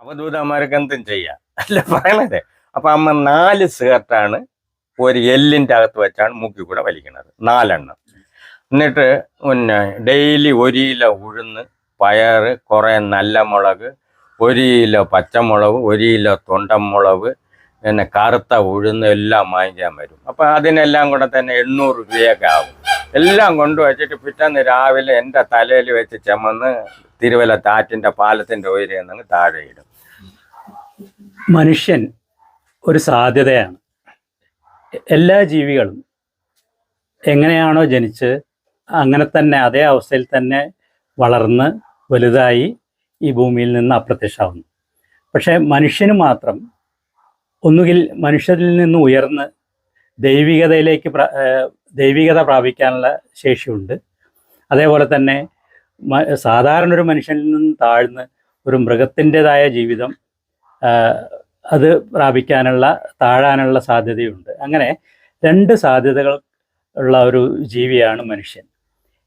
അവധൂതന്മാർക്ക് എന്തും ചെയ്യാം. അല്ല പറയണത്? അപ്പൊ അമ്മ നാല് സിഗരറ്റാണ് ഒരു എല്ലിന്റെ അകത്ത് വെച്ചാണ് മൂക്കി കൂടെ വലിക്കുന്നത് നാലെണ്ണം. എന്നിട്ട് പിന്നെ ഡെയിലി ഒരു കിലോ ഉഴുന്ന് പയറ് കുറേ നല്ല മുളക് ഒരു കിലോ പച്ചമുളക് ഒരു കിലോ തൊണ്ടമുളക് പിന്നെ കറുത്ത ഉഴുന്ന് എല്ലാം വാങ്ങിക്കാൻ വരും. അപ്പം അതിനെല്ലാം കൂടെ തന്നെ എണ്ണൂറ് രൂപയൊക്കെ ആവും. എല്ലാം കൊണ്ടുവച്ചിട്ട് പിറ്റേന്ന് രാവിലെ എന്റെ തലയിൽ വെച്ച് ചുമന്ന് തിരുവല്ല താറ്റിന്റെ പാലത്തിന്റെ ഉയരെ നിന്ന് താഴെ ഇടും. മനുഷ്യൻ ഒരു സാധ്യതയാണ്. എല്ലാ ജീവികളും എങ്ങനെയാണോ ജനിച്ച് അങ്ങനെ തന്നെ അതേ അവസ്ഥയിൽ തന്നെ വളർന്ന് വലുതായി ഈ ഭൂമിയിൽ നിന്ന് അപ്രത്യക്ഷമാവുന്നു. പക്ഷേ മനുഷ്യന് മാത്രം ഒന്നുകിൽ മനുഷ്യരിൽ നിന്ന് ഉയർന്ന് ദൈവികതയിലേക്ക് ദൈവികത പ്രാപിക്കാനുള്ള ശേഷിയുണ്ട്. അതേപോലെ തന്നെ സാധാരണ ഒരു മനുഷ്യനിൽ നിന്ന് താഴ്ന്ന് ഒരു മൃഗത്തിന്റെതായ ജീവിതം അത് പ്രാപിക്കാനുള്ള താഴാനുള്ള സാധ്യതയുണ്ട്. അങ്ങനെ രണ്ട് സാധ്യതകൾ ഉള്ള ഒരു ജീവിയാണ് മനുഷ്യൻ.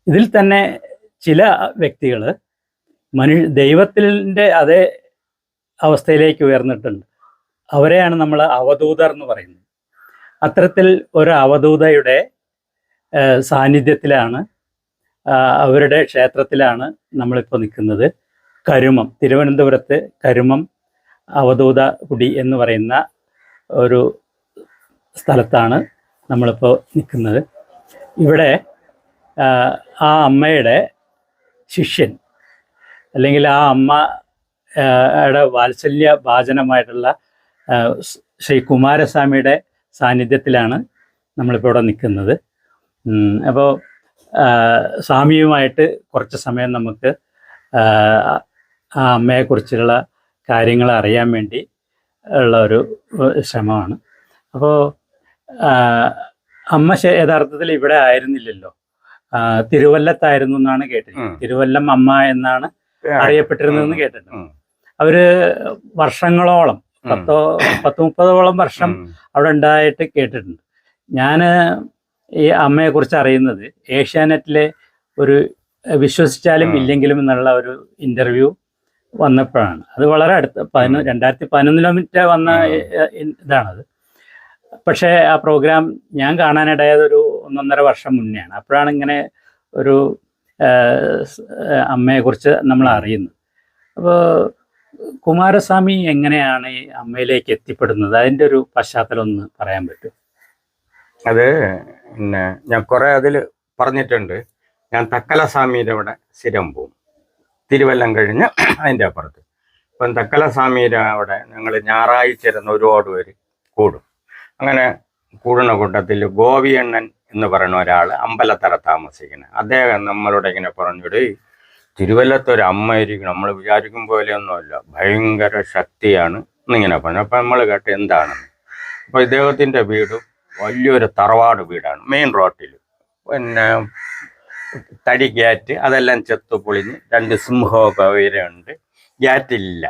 ഇതിൽ തന്നെ ചില വ്യക്തികൾ മനു ദൈവത്തിന്റെ അതേ അവസ്ഥയിലേക്ക് ഉയർന്നിട്ടുണ്ട്. അവരെയാണ് നമ്മൾ അവധൂതർ എന്ന് പറയുന്നത്. അത്തരത്തിൽ ഒരു അവധൂതയുടെ സാന്നിധ്യത്തിലാണ് അവരുടെ ക്ഷേത്രത്തിലാണ് നമ്മളിപ്പോൾ നിൽക്കുന്നത്. കരുമം തിരുവനന്തപുരത്ത് കരുമം അവധൂത കുടി എന്ന് പറയുന്ന ഒരു സ്ഥലത്താണ് നമ്മളിപ്പോൾ നിൽക്കുന്നത്. ഇവിടെ ആ, അമ്മയുടെ ശിഷ്യൻ അല്ലെങ്കിൽ ആ അമ്മ യുടെ വാത്സല്യ ഭാചനമായിട്ടുള്ള ശ്രീ കുമാരസ്വാമിയുടെ സാന്നിധ്യത്തിലാണ് നമ്മളിപ്പോൾ ഇവിടെ നിൽക്കുന്നത്. അപ്പോൾ സ്വാമിയുമായിട്ട് കുറച്ച് സമയം നമുക്ക് ആ അമ്മയെക്കുറിച്ചുള്ള കാര്യങ്ങൾ അറിയാൻ വേണ്ടി ഉള്ള ഒരു ശ്രമമാണ്. അപ്പോൾ അമ്മ യഥാർത്ഥത്തിൽ ഇവിടെ ആയിരുന്നില്ലല്ലോ. തിരുവല്ലത്തായിരുന്നു എന്നാണ് കേട്ടത്. തിരുവല്ലം അമ്മ എന്നാണ് അറിയപ്പെട്ടിരുന്നതെന്ന് കേട്ടിട്ടുണ്ട്. അവർ വർഷങ്ങളോളം. പത്തോ പത്ത് മുപ്പതോളം വർഷം അവിടെ ഉണ്ടായിട്ട് കേട്ടിട്ടുണ്ട്. ഞാൻ ഈ അമ്മയെക്കുറിച്ച് അറിയുന്നത് ഏഷ്യാനെറ്റിലെ ഒരു വിശ്വസിച്ചാലും ഇല്ലെങ്കിലും എന്നുള്ള ഒരു ഇന്റർവ്യൂ വന്നപ്പോഴാണ്. അത് വളരെ അടുത്ത് പതിനൊ ഉം. രണ്ടായിരത്തി പതിനൊന്നിലോ മിനിറ്റ് വന്ന ഇതാണത്. പക്ഷേ ആ പ്രോഗ്രാം ഞാൻ കാണാനിടയായത് ഒരു ഒന്നൊന്നര വർഷം മുന്നെയാണ്. അപ്പോഴാണ് ഇങ്ങനെ ഒരു അമ്മയെ കുറിച്ച് അമ്മയെക്കുറിച്ച് നമ്മൾ അറിയുന്നത്. അപ്പോൾ കുമാരസ്വാമി എങ്ങനെയാണ് ഈ അമ്മയിലേക്ക് എത്തിപ്പെടുന്നത്? അതിന്റെ ഒരു പശ്ചാത്തലം ഒന്ന് പറയാൻ പറ്റും. അത് പിന്നെ ഞാൻ കുറെ അതിൽ പറഞ്ഞിട്ടുണ്ട്. ഞാൻ തക്കലസ്വാമിയുടെ അവിടെ സ്ഥിരം പോവും തിരുവല്ലം കഴിഞ്ഞ് അതിന്റെ അപ്പുറത്ത്. ഇപ്പം തക്കല സ്വാമിയുടെ അവിടെ ഞങ്ങൾ ഞായറാഴ്ച ഇരുന്ന് ഒരുപാട് പേര് കൂടും. അങ്ങനെ കൂടുന്ന കൂട്ടത്തിൽ ഗോപിയണ്ണൻ എന്ന് പറയുന്ന ഒരാൾ അമ്പലത്തറ താമസിക്കുന്നത്. അദ്ദേഹം നമ്മളോട് ഇങ്ങനെ പറഞ്ഞിട്ട് തിരുവല്ലത്ത് ഒരു അമ്മ ഇരിക്കണം. നമ്മൾ വിചാരിക്കും പോലെയൊന്നുമല്ല. ഭയങ്കര ശക്തിയാണ് എന്നിങ്ങനെ പറഞ്ഞു. അപ്പം നമ്മൾ കേട്ട് എന്താണെന്ന്. അപ്പോൾ ഇദ്ദേഹത്തിന്റെ വീട് വലിയൊരു തറവാട് വീടാണ്. മെയിൻ റോട്ടിൽ പിന്നെ തടി ഗ്യാറ്റ് അതെല്ലാം ചെത്തു പൊളിഞ്ഞ് രണ്ട് സിംഹമൊക്കെ ഉയരമുണ്ട് ഗ്യാറ്റില്ല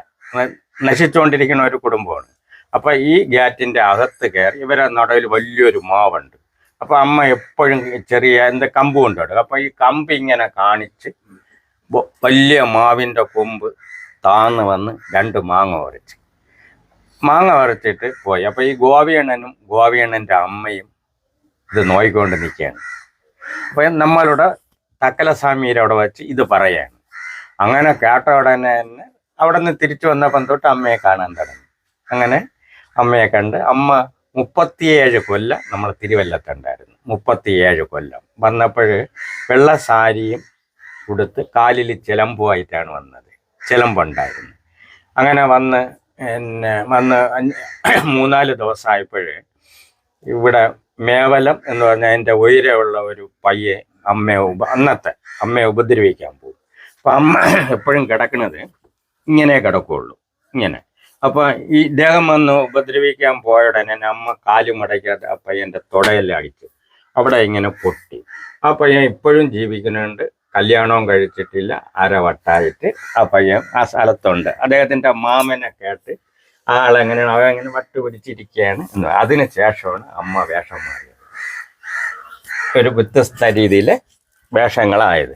നശിച്ചുകൊണ്ടിരിക്കുന്ന ഒരു കുടുംബമാണ്. അപ്പൊ ഈ ഗ്യാറ്റിന്റെ അകത്ത് കയറി ഇവരെ നടയിൽ വലിയൊരു മാവുണ്ട്. അപ്പൊ അമ്മ എപ്പോഴും ചെറിയ എന്താ കമ്പ് കൊണ്ടുവിടും അപ്പൊ ഈ കമ്പ് ഇങ്ങനെ കാണിച്ച് വലിയ മാവിന്റെ കൊമ്പ് താന്ന് വന്ന് രണ്ട് മാങ്ങ ഉരച്ച് മാങ്ങ ഉരച്ചിട്ട് പോയി. അപ്പൊ ഈ ഗോവിയണ്ണനും ഗോവിയണ്ണന്റെ അമ്മയും ഇത് നോയിക്കൊണ്ട് നിൽക്കുകയാണ്. അപ്പൊ നമ്മളുടെ തക്കലസ്വാമിയുടെ അവിടെ വെച്ച് ഇത് പറയാണ്. അങ്ങനെ കേട്ട ഉടനെ തന്നെ അവിടെ നിന്ന് തിരിച്ചു വന്നപ്പം തൊട്ട് അമ്മയെ കാണാൻ തുടങ്ങി. അങ്ങനെ അമ്മയെ കണ്ട് അമ്മ മുപ്പത്തിയേഴ് കൊല്ലം നമ്മൾ തിരുവല്ലത്തുണ്ടായിരുന്നു. മുപ്പത്തിയേഴ് കൊല്ലം. വന്നപ്പോൾ വെള്ള സാരിയും കൊടുത്ത് കാലിൽ ചിലമ്പുമായിട്ടാണ് വന്നത്. ചിലമ്പുണ്ടായിരുന്നു. അങ്ങനെ വന്ന് പിന്നെ വന്ന് മൂന്നാൽ ദിവസമായപ്പോഴേ ഇവിടെ മേവലം എന്ന് പറഞ്ഞാൽ എന്റെ ഉയരമുള്ള ഒരു പയ്യെ അമ്മയെ അന്നത്തെ അമ്മയെ ഉപദ്രവിക്കാൻ പോകും. അപ്പം അമ്മ എപ്പോഴും കിടക്കുന്നത് ഇങ്ങനെ കിടക്കുള്ളൂ. ഇങ്ങനെ. അപ്പോൾ ഈ ഇദ്ദേഹം വന്ന് ഉപദ്രവിക്കാൻ പോയ ഉടനെ അമ്മ കാൽ മടക്കാതെ ആ പയ്യന്റെ തുടയെല്ലാം അടിച്ചു അവിടെ ഇങ്ങനെ പൊട്ടി. ആ പയ്യൻ ഇപ്പോഴും ജീവിക്കുന്നുണ്ട്. കല്യാണവും കഴിച്ചിട്ടില്ല. അരവട്ടായിട്ട് ആ പയ്യൻ ആ സ്ഥലത്തുണ്ട്. അദ്ദേഹത്തിന്റെ മാമനെ കേട്ട് ആളെങ്ങനെയാണ് അവൻ എങ്ങനെ വട്ട് പിടിച്ചിരിക്കുകയാണ് എന്ന്. അതിന് ശേഷമാണ് അമ്മ വേഷം മാറിയത്. ഒരു വ്യത്യസ്ത രീതിയിൽ വേഷങ്ങളായത്.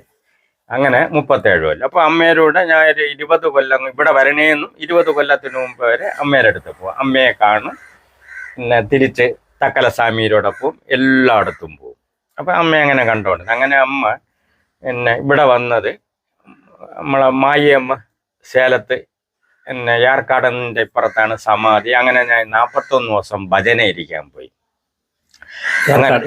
അങ്ങനെ മുപ്പത്തേഴ് കൊല്ലം. അപ്പോൾ അമ്മേരൂടെ ഞാൻ ഒരു ഇരുപത് കൊല്ലം ഇവിടെ വരണേന്നും ഇരുപത് കൊല്ലത്തിന് മുമ്പ് വരെ അമ്മേരെ അടുത്ത് പോകും അമ്മയെ കാണും. പിന്നെ തിരിച്ച് തക്കലസ്വാമിയിലോടൊപ്പം എല്ലായിടത്തും പോകും അപ്പം അമ്മ അങ്ങനെ കണ്ടോണ്ട് അങ്ങനെ അമ്മ പിന്നെ ഇവിടെ വന്നത് നമ്മളെ മായിയമ്മ സേലത്ത് പിന്നെ യാർക്കാടനിന്റെ ഇപ്പുറത്താണ് സമാധി. അങ്ങനെ ഞാൻ നാൽപ്പത്തൊന്ന് ദിവസം ഭജന ഇരിക്കാൻ പോയി.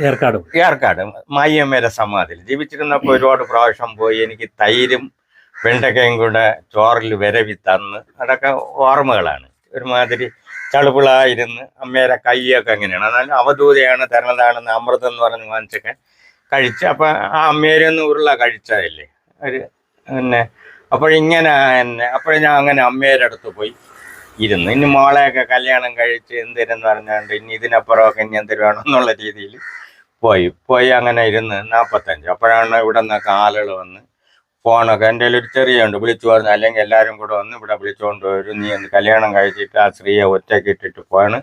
ഏർക്കാട്. ഏർക്കാട്. മായിയമ്മയുടെ സമാധിയിൽ. ജീവിച്ചിരുന്നപ്പോൾ ഒരുപാട് പ്രാവശ്യം പോയി എനിക്ക് തൈരും വെണ്ടക്കയും കൂടെ ചോറിൽ വിരവി തന്ന്. അതൊക്കെ ഓർമ്മകളാണ്. ഒരുമാതിരി ചളുപ്പിളായിരുന്ന് അമ്മയുടെ കൈയൊക്കെ എങ്ങനെയാണ്. എന്നാലും അവധൂതയാണ് തരണതാണെന്ന് അമൃതം എന്ന് പറഞ്ഞ് വാങ്ങിച്ചൊക്കെ കഴിച്ച് അപ്പം ആ അമ്മേരെ ഒന്ന് ഉരുള കഴിച്ചതല്ലേ ഒരു പിന്നെ അപ്പോഴിങ്ങനെ എന്നെ. അപ്പോഴും ഞാൻ അങ്ങനെ അമ്മേരുടെ അടുത്ത് പോയി. ഇരുന്നു ഇനി മോളെയൊക്കെ കല്യാണം കഴിച്ച് എന്തിനെന്ന് പറഞ്ഞുകൊണ്ട് ഇനി ഇതിനപ്പുറമൊക്കെ ഇനി എന്തിനു വേണം എന്നുള്ള രീതിയിൽ പോയി. പോയി അങ്ങനെ ഇരുന്ന് നാൽപ്പത്തഞ്ച് അപ്പോഴാണ് ഇവിടെ നിന്നൊക്കെ ആളുകൾ വന്ന് ഫോണൊക്കെ എന്റെ ഒരു ചെറിയ ഉണ്ട് വിളിച്ചു പറഞ്ഞു അല്ലെങ്കിൽ എല്ലാവരും കൂടെ വന്ന് ഇവിടെ വിളിച്ചുകൊണ്ട് വരും. നീ എന്ത് കല്യാണം കഴിച്ചിട്ട് ആ സ്ത്രീയെ ഒറ്റയ്ക്ക് ഇട്ടിട്ട് പോകണം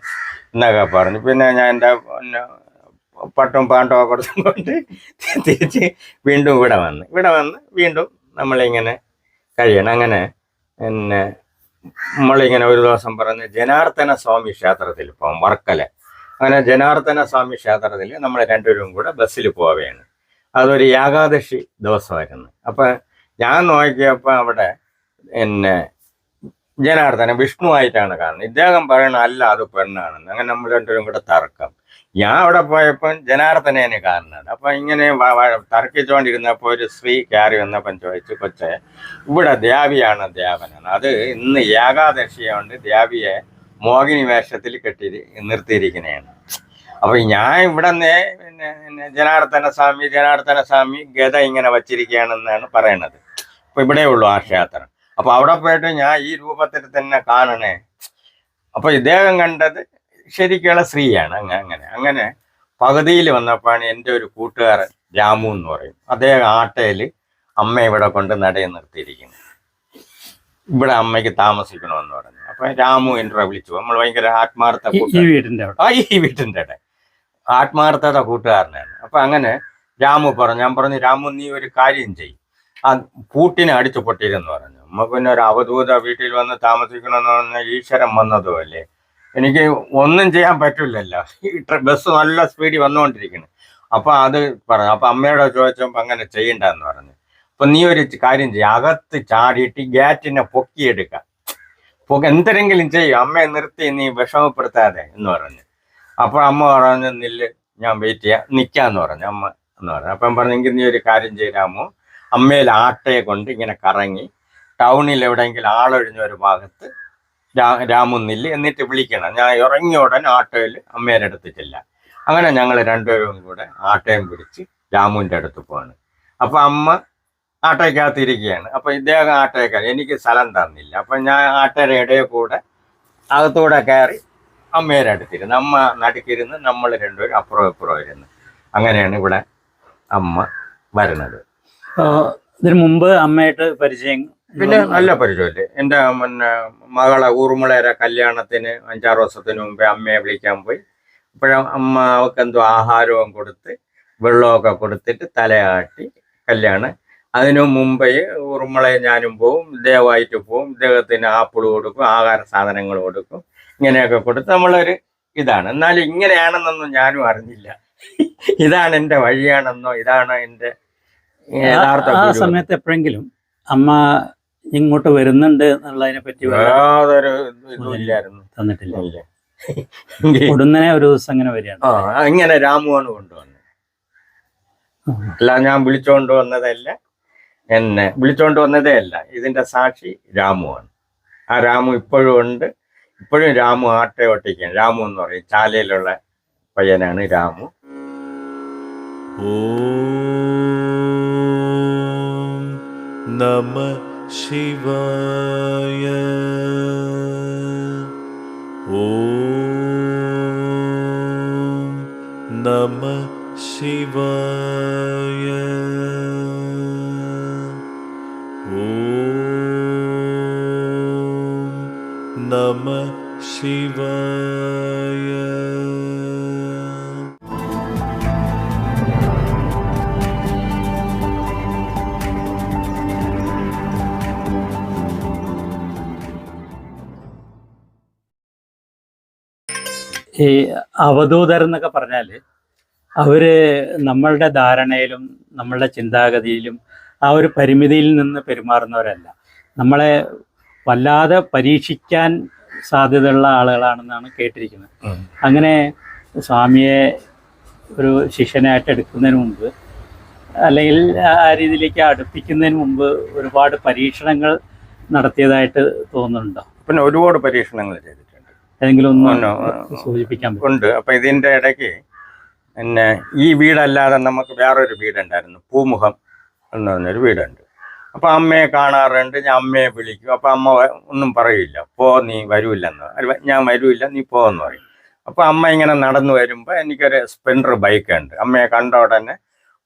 എന്നൊക്കെ പറഞ്ഞു. പിന്നെ ഞാൻ എന്റെ പട്ടും പാണ്ടും ഒക്കെ കൊടുത്തുകൊണ്ട് തിരിച്ച് വീണ്ടും ഇവിടെ വന്ന്. ഇവിടെ വന്ന് വീണ്ടും നമ്മളിങ്ങനെ കഴിയണം. അങ്ങനെ പിന്നെ നമ്മളിങ്ങനെ ഒരു ദിവസം പറഞ്ഞ് ജനാർദ്ദന സ്വാമി ക്ഷേത്രത്തിൽ പോകും വർക്കല. അങ്ങനെ ജനാർദ്ദന സ്വാമി ക്ഷേത്രത്തിൽ നമ്മൾ രണ്ടുപേരും കൂടെ ബസ്സിൽ പോവുകയാണ്. അതൊരു ഏകാദശി ദിവസമായിരുന്നു. അപ്പം ഞാൻ നോക്കിയപ്പോൾ അവിടെ എന്നെ ജനാർദ്ദന വിഷ്ണു ആയിട്ടാണ് കാണുന്നത്. ഇദ്ദേഹം പറയണ അല്ല അത് പെണ്ണാണെന്ന്. അങ്ങനെ നമ്മൾ രണ്ടുപേരും കൂടെ തർക്കം. ഞാൻ അവിടെ പോയപ്പോൾ ജനാർദ്ദനേന് കാണുന്നത്. അപ്പം ഇങ്ങനെ തർക്കിച്ചുകൊണ്ടിരുന്നപ്പോൾ ഒരു സ്ത്രീ കയറി വന്നപ്പം ചോദിച്ചു കൊച്ചെ ഇവിടെ ദേവിയാണ് ദേവനാണ് അത് ഇന്ന് ഏകാദശിയുണ്ട് ദേവിയെ മോഹിനി വേഷത്തിൽ കെട്ടി നിർത്തിയിരിക്കുന്നതാണ് അപ്പൊ ഞാൻ ഇവിടെ നിന്ന് പിന്നെ ജനാർദ്ദന സ്വാമി ജനാർദ്ദന സ്വാമി ഗത ഇങ്ങനെ വച്ചിരിക്കുകയാണെന്നാണ് പറയണത്. അപ്പൊ ഇവിടെ ഉള്ളൂ ആ ക്ഷേത്രം. അപ്പൊ അവിടെ പോയിട്ട് ഞാൻ ഈ രൂപത്തിൽ തന്നെ കാണണേ. അപ്പൊ ഇദ്ദേഹം കണ്ടത് ശരിക്കുള്ള സ്ത്രീയാണ്. അങ്ങ- അങ്ങനെ. അങ്ങനെ പകുതിയിൽ വന്നപ്പോഴാണ് എന്റെ ഒരു കൂട്ടുകാരൻ രാമു എന്ന് പറയും അദ്ദേഹം ആട്ടയിൽ അമ്മ ഇവിടെ കൊണ്ട് നടയെ നിർത്തിയിരിക്കുന്നു. ഇവിടെ അമ്മയ്ക്ക് താമസിക്കണമെന്ന് പറഞ്ഞു. അപ്പൊ രാമു എന്നെ വിളിച്ചു. നമ്മൾ ഭയങ്കര ആത്മാർത്ഥ ഈ- കൂട്ടുകാരൻ. ആ ഈ വീട്ടിന്റെ ഇടയിൽ ആത്മാർത്ഥത കൂട്ടുകാരനാണ്. അപ്പൊ അങ്ങനെ രാമു പറഞ്ഞു ഞാൻ പറഞ്ഞു രാമു നീ ഒരു കാര്യം ചെയ്യും. ആ പൂട്ടിനെ അടിച്ചു പൊട്ടിയിരുന്നു പറഞ്ഞു. അമ്മ പിന്നെ ഒരു അവധൂത വീട്ടിൽ വന്ന് താമസിക്കണമെന്ന് പറഞ്ഞാൽ ഈശ്വരൻ വന്നതും അല്ലേ? എനിക്ക് ഒന്നും ചെയ്യാൻ പറ്റില്ലല്ലോ. ഈ ബസ് നല്ല സ്പീഡിൽ വന്നുകൊണ്ടിരിക്കുന്നു അപ്പൊ അത് പറഞ്ഞു അപ്പൊ അമ്മയോട് ചോദിച്ചപ്പോ അങ്ങനെ ചെയ്യണ്ടെന്ന് പറഞ്ഞു. അപ്പൊ നീ ഒരു കാര്യം ചെയ്യ അകത്ത് ചാടിയിട്ട് ഗാറ്റിനെ പൊക്കിയെടുക്കുക പൊക്കി എന്തെങ്കിലും ചെയ്യും അമ്മയെ നിർത്തി നീ വിഷമപ്പെടുത്താതെ എന്ന് പറഞ്ഞു. അപ്പോൾ അമ്മ പറഞ്ഞു നില്ല് ഞാൻ വെയിറ്റ് ചെയ്യാം നിൽക്കാന്ന് പറഞ്ഞു അമ്മ എന്ന് പറഞ്ഞു. അപ്പം പറഞ്ഞെങ്കിൽ നീ ഒരു കാര്യം ചെയ്യാമോ അമ്മയിൽ ആട്ടയെ കൊണ്ട് ഇങ്ങനെ കറങ്ങി ടൗണിൽ എവിടെയെങ്കിലും ആളൊഴിഞ്ഞ ഒരു ഭാഗത്ത് രാ രാമു എന്നിട്ട് വിളിക്കണം. ഞാൻ ഇറങ്ങിയ ഉടനെ ആട്ടോയിൽ അമ്മേരെ അടുത്ത് അങ്ങനെ ഞങ്ങൾ രണ്ടുപേരും കൂടെ ആട്ടയും പിടിച്ച് രാമുവിന്റെ അടുത്ത് പോവാണ്. അപ്പം അമ്മ ആട്ടയ്ക്കകത്ത് ഇരിക്കുകയാണ്. അപ്പം ഇദ്ദേഹം ആട്ടയൊക്കെ എനിക്ക് സ്ഥലം തന്നില്ല. അപ്പം ഞാൻ ആട്ടയുടെ ഇടയിൽ കൂടെ അകത്തൂടെ കയറി അമ്മയുടെ അടുത്തിരുന്ന് അമ്മ നടുക്കിരുന്ന് നമ്മൾ രണ്ടുപേരും അപ്പുറം ഇപ്പുറം ഇരുന്ന് അങ്ങനെയാണ് ഇവിടെ അമ്മ വരണത് ഇതിനു മുമ്പ് അമ്മയായിട്ട് പരിചയം പിന്നെ നല്ല പരിചയമല്ലേ എന്റെ പിന്നെ മകളെ ഊർമിളയുടെ കല്യാണത്തിന് അഞ്ചാറ് വർഷത്തിന് മുമ്പേ അമ്മയെ വിളിക്കാൻ പോയി. അപ്പോഴും അമ്മ അവൾക്ക് എന്തോ ആഹാരവും കൊടുത്ത് വെള്ളമൊക്കെ കൊടുത്തിട്ട് തലയാട്ടി കല്യാണം. അതിനു മുമ്പേ ഉറുമളെ ഞാനും പോവും ഇദ്ദേഹമായിട്ട് പോവും. ഇദ്ദേഹത്തിന് ആപ്പിൾ കൊടുക്കും ആഹാര സാധനങ്ങൾ കൊടുക്കും. ഇങ്ങനെയൊക്കെ കൊടുത്ത് നമ്മളൊരു ഇതാണ്. എന്നാലും ഇങ്ങനെയാണെന്നൊന്നും ഞാനും അറിഞ്ഞില്ല. ഇതാണ് എന്റെ വഴിയാണെന്നോ ഇതാണ് എന്റെ യഥാർത്ഥ ആ. സമയത്ത് എപ്പോഴെങ്കിലും അമ്മ ഇങ്ങോട്ട് വരുന്നുണ്ട് എന്നുള്ളതിനെ പറ്റി തന്നിട്ടില്ല. ഉടനെ ഒരു ദിവസം അങ്ങനെ വരികയാണ്. ആ ഇങ്ങനെ രാമുവാണ് കൊണ്ടുവന്നത്. അല്ല ഞാൻ വിളിച്ചോണ്ട് വന്നതല്ല. എന്നെ വിളിച്ചോണ്ട് വന്നതേ അല്ല. ഇതിന്റെ സാക്ഷി രാമുവാണ്. ആ രാമു ഇപ്പോഴും ഉണ്ട്. ഇപ്പോഴും രാമു ആട്ടെ ഒട്ടിക്കാൻ രാമു എന്ന് പറയും. ചാലയിലുള്ള പയ്യനാണ് രാമു. ഓ നമ शिवाय ഈ അവധൂതർ എന്നൊക്കെ പറഞ്ഞാൽ അവർ നമ്മളുടെ ധാരണയിലും നമ്മളുടെ ചിന്താഗതിയിലും ആ ഒരു പരിമിതിയിൽ നിന്ന് പെരുമാറുന്നവരല്ല. നമ്മളെ വല്ലാതെ പരീക്ഷിക്കാൻ സാധ്യതയുള്ള ആളുകളാണെന്നാണ് കേട്ടിരിക്കുന്നത്. അങ്ങനെ സ്വാമിയെ ഒരു ശിഷ്യനായിട്ട് എടുക്കുന്നതിന് മുമ്പ് അല്ലെങ്കിൽ ആ രീതിയിലേക്ക് അടുപ്പിക്കുന്നതിന് മുമ്പ് ഒരുപാട് പരീക്ഷണങ്ങൾ നടത്തിയതായിട്ട് തോന്നുന്നുണ്ടോ? പിന്നെ ഒരുപാട് പരീക്ഷണങ്ങൾ ചെയ്തിട്ടുണ്ട്. ഏതെങ്കിലും ഒന്ന് സൂചിപ്പിക്കാൻ ഉണ്ട്. അപ്പൊ ഇതിന്റെ ഇടയ്ക്ക് പിന്നെ ഈ വീടല്ലാതെ നമുക്ക് വേറൊരു വീടുണ്ടായിരുന്നു. പൂമുഖം എന്ന് പറഞ്ഞൊരു വീടുണ്ട്. അപ്പൊ അമ്മയെ കാണാറുണ്ട്. ഞാൻ അമ്മയെ വിളിക്കും. അപ്പൊ അമ്മ ഒന്നും പറയില്ല. പോ നീ വരൂല്ലെന്ന് അല്ല ഞാൻ വരൂല്ല. നീ പോന്ന് പറയും. അപ്പൊ അമ്മ ഇങ്ങനെ നടന്നു വരുമ്പോ എനിക്കൊരു സ്പ്ലെൻഡർ ബൈക്ക് ഉണ്ട്. അമ്മയെ കണ്ട ഉടനെ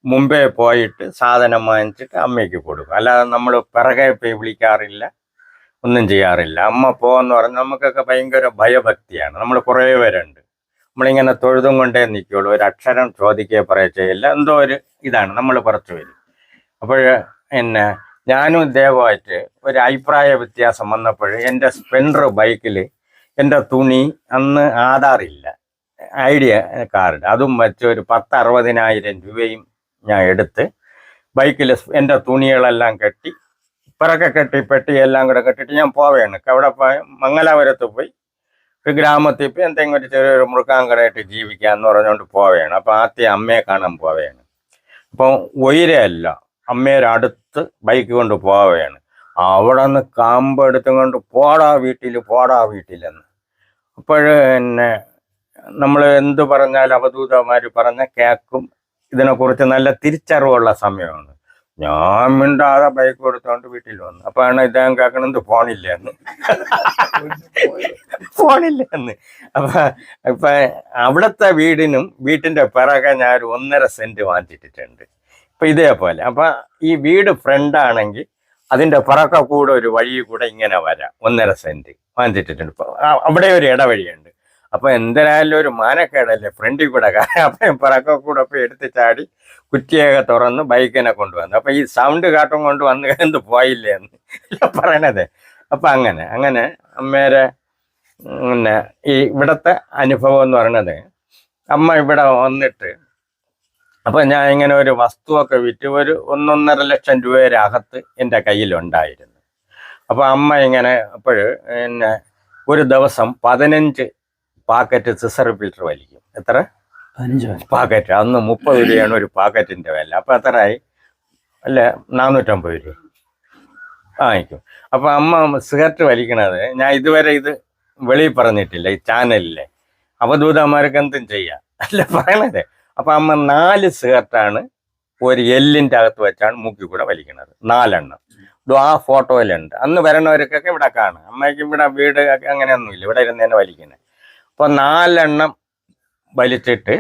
മുമ്പേ പോയിട്ട് സാധനം വാങ്ങിച്ചിട്ട് അമ്മയ്ക്ക് കൊടുക്കും. അല്ലാതെ നമ്മൾ പിറകെ പോയി വിളിക്കാറില്ല. ഒന്നും ചെയ്യാറില്ല. അമ്മ പോന്ന് പറഞ്ഞാൽ നമുക്കൊക്കെ ഭയങ്കര ഭയഭക്തിയാണ്. നമ്മൾ കുറേ പേരുണ്ട്. നമ്മളിങ്ങനെ തൊഴുതും കൊണ്ടേ നിൽക്കുകയുള്ളൂ ഒരു അക്ഷരം ചോദിക്കുകയോ പറയുകയോ ചെയ്യില്ല. എന്തോ ഒരു ഇതാണ്. നമ്മൾ പുറത്തു വരും. അപ്പോൾ എന്നെ ഞാനും ഇദ്ദേഹമായിട്ട് ഒരു അഭിപ്രായ വ്യത്യാസം വന്നപ്പോൾ എന്റെ സ്പെൻഡർ ബൈക്കിൽ എന്റെ തുണി അന്ന് ആധാറില്ല. Idea card. അതും വെച്ച് ഒരു പത്ത് അറുപതിനായിരം രൂപയും ഞാൻ എടുത്ത് ബൈക്കിൽ എന്റെ തുണികളെല്ലാം കെട്ടി പിറക്കെ കെട്ടി പെട്ടി എല്ലാം കൂടെ കെട്ടിട്ട് ഞാൻ പോവുകയാണ് അവിടെ പോയി മംഗലാപുരത്ത് പോയി. ഒരു ഗ്രാമത്തിൽ പോയി എന്തെങ്കിലും ഒരു ചെറിയൊരു മൃഗാങ്കടമായിട്ട് ജീവിക്കാന്ന് പറഞ്ഞുകൊണ്ട് പോവുകയാണ് അപ്പം ആദ്യം അമ്മയെ കാണാൻ പോവുകയാണ് അപ്പം ഉയരല്ല അമ്മയുടെ അടുത്ത് ബൈക്ക് കൊണ്ട് പോവുകയാണ് അവിടെ നിന്ന് കാമ്പ് എടുത്തും കൊണ്ട് പോടാ വീട്ടിൽ പോടാ വീട്ടിലെന്ന്. അപ്പോൾ നമ്മൾ എന്ത് പറഞ്ഞാൽ അവധൂതമാർ പറഞ്ഞ കേക്കും ഇതിനെക്കുറിച്ച് നല്ല തിരിച്ചറിവുള്ള സമയമാണ്. ഞാൻ മിണ്ടാതെ ബൈക്ക് കൊടുത്തോണ്ട് വീട്ടിൽ വന്നു. അപ്പോഴാണ് ഇദ്ദേഹം കേൾക്കണത് ഫോണില്ല എന്ന് ഫോണില്ല എന്ന് അപ്പൊ ഇപ്പൊ അവിടത്തെ വീടിനും വീട്ടിന്റെ പിറകെ ഞാൻ ഒരു ഒന്നര സെന്റ് വാങ്ങിച്ചിട്ടുണ്ട് ഇപ്പൊ ഇതേപോലെ. അപ്പൊ ഈ വീട് ഫ്രണ്ട് ആണെങ്കിൽ അതിന്റെ പിറക്ക കൂടെ ഒരു വഴി കൂടെ ഇങ്ങനെ വരാം. ഒന്നര സെന്റ് വാങ്ങിച്ചിട്ടുണ്ട് ഇപ്പൊ അവിടെ ഒരു ഇടവഴിയുണ്ട്. അപ്പൊ എന്തിനായാലും ഒരു മാനക്കേടല്ലേ. ഫ്രണ്ടിൽ കൂടെ കാരണം അപ്പൊ പിറക്ക കൂടെ ഇപ്പൊ എടുത്ത് ചാടി കുറ്റിയൊക്കെ തുറന്ന് ബൈക്കിനെ കൊണ്ടുവന്നു. അപ്പൊ ഈ സൗണ്ട് കാട്ടും കൊണ്ട് വന്ന് എന്ത് പോയില്ലേ എന്ന് പറയണത്. അപ്പൊ അങ്ങനെ അങ്ങനെ അമ്മേരെ പിന്നെ ഈ ഇവിടത്തെ അനുഭവം എന്ന് പറയണത് അമ്മ ഇവിടെ വന്നിട്ട് അപ്പൊ ഞാൻ ഇങ്ങനെ ഒരു വസ്തുവൊക്കെ വിറ്റ് ഒരു ഒന്നൊന്നര ലക്ഷം രൂപയുടെ അകത്ത് എന്റെ കയ്യിലുണ്ടായിരുന്നു. അപ്പൊ അമ്മ ഇങ്ങനെ അപ്പോഴ് പിന്നെ ഒരു ദിവസം പതിനഞ്ച് പാക്കറ്റ് സിസർ ഫിൽറ്റർ വലിക്കും. എത്ര. പാക്കറ്റ്. അന്ന് മുപ്പത് രൂപയാണ് ഒരു പാക്കറ്റിന്റെ വില. അപ്പൊ എത്രയായി? അല്ല നാനൂറ്റമ്പത് രൂപ. വാങ്ങിക്കും അപ്പൊ അമ്മ സിഗരറ്റ് വലിക്കണത്. ഞാൻ ഇതുവരെ ഇത് വെളിയിൽ പറഞ്ഞിട്ടില്ല ഈ ചാനലിലെ. അവധൂതന്മാർക്ക് എന്തും ചെയ്യാം. അല്ല പറയണത്? അപ്പൊ അമ്മ നാല് സിഗരറ്റാണ് ഒരു എല്ലിന്റെ അകത്ത് വെച്ചാണ് മൂക്കി കൂടെ വലിക്കണത്. നാലെണ്ണം. ആ ഫോട്ടോയിലുണ്ട്. അന്ന് വരണവർക്കൊക്കെ ഇവിടെ കാണാം. അമ്മയ്ക്ക് ഇവിടെ വീട് അങ്ങനെയൊന്നുമില്ല. ഇവിടെ ഇരുന്ന് തന്നെ വലിക്കുന്നത് അപ്പൊ നാലെണ്ണം വലിച്ചിട്ട്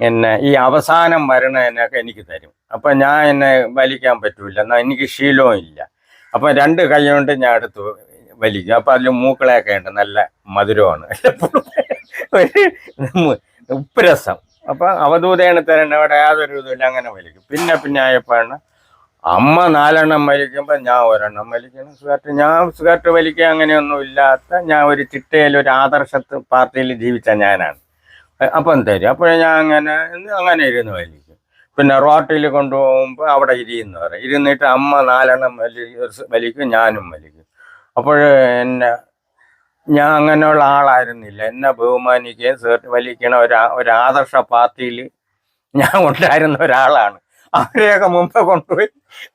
എന്നെ ഈ അവസാനം എന്നൊക്കെ എനിക്ക് തരും. അപ്പൊ ഞാൻ എന്നെ വലിക്കാൻ പറ്റൂല. എന്നാ എനിക്ക് ശീലവും ഇല്ല. അപ്പൊ രണ്ട് കൈ കൊണ്ട് ഞാൻ എടുത്ത് വലിക്കും. അപ്പൊ അതിൽ മൂക്കളെയൊക്കെ ഉണ്ട്. നല്ല മധുരമാണ്. ഒരു മു- ഉപ്പ് രസം അപ്പൊ അവധൂതയാണ് തരേണ്ട അവിടെ യാതൊരു ഇതുമില്ല. അങ്ങനെ വലിക്കും. പിന്നെ പിന്നെ ആയപ്പോഴാണ് അമ്മ നാലെണ്ണം വലിക്കുമ്പോ ഞാൻ ഒരെണ്ണം വലിക്കണം. സിഗരറ്റ് ഞാൻ സിഗരറ്റ് വലിക്കുക അങ്ങനെയൊന്നും ഇല്ലാത്ത ഞാൻ ഒരു ചിട്ടയിൽ ഒരു ആദർശത്ത് പാർട്ടിയിൽ ജീവിച്ച ഞാനാണ്. അപ്പം തരും. അപ്പോൾ ഞാൻ അങ്ങനെ അങ്ങനെ ഇരുന്ന് വലിക്കും. പിന്നെ റോട്ടിൽ കൊണ്ടുപോകുമ്പോൾ അവിടെ ഇരിയെന്ന് പറയും. ഇരുന്നിട്ട് അമ്മ നാലെണ്ണം വലി വലിക്കും ഞാനും വലിക്കും. അപ്പോൾ എന്നെ ഞാൻ അങ്ങനെയുള്ള ആളായിരുന്നില്ല. എന്നെ ബഹുമാനിക്കുകയും സേർട്ട് വലിക്കണ ഒരു ഒരു ആദർശ പാർട്ടിയിൽ ഞാൻ ഉണ്ടായിരുന്ന ഒരാളാണ്. അവരെയൊക്കെ മുമ്പ് കൊണ്ടുപോയി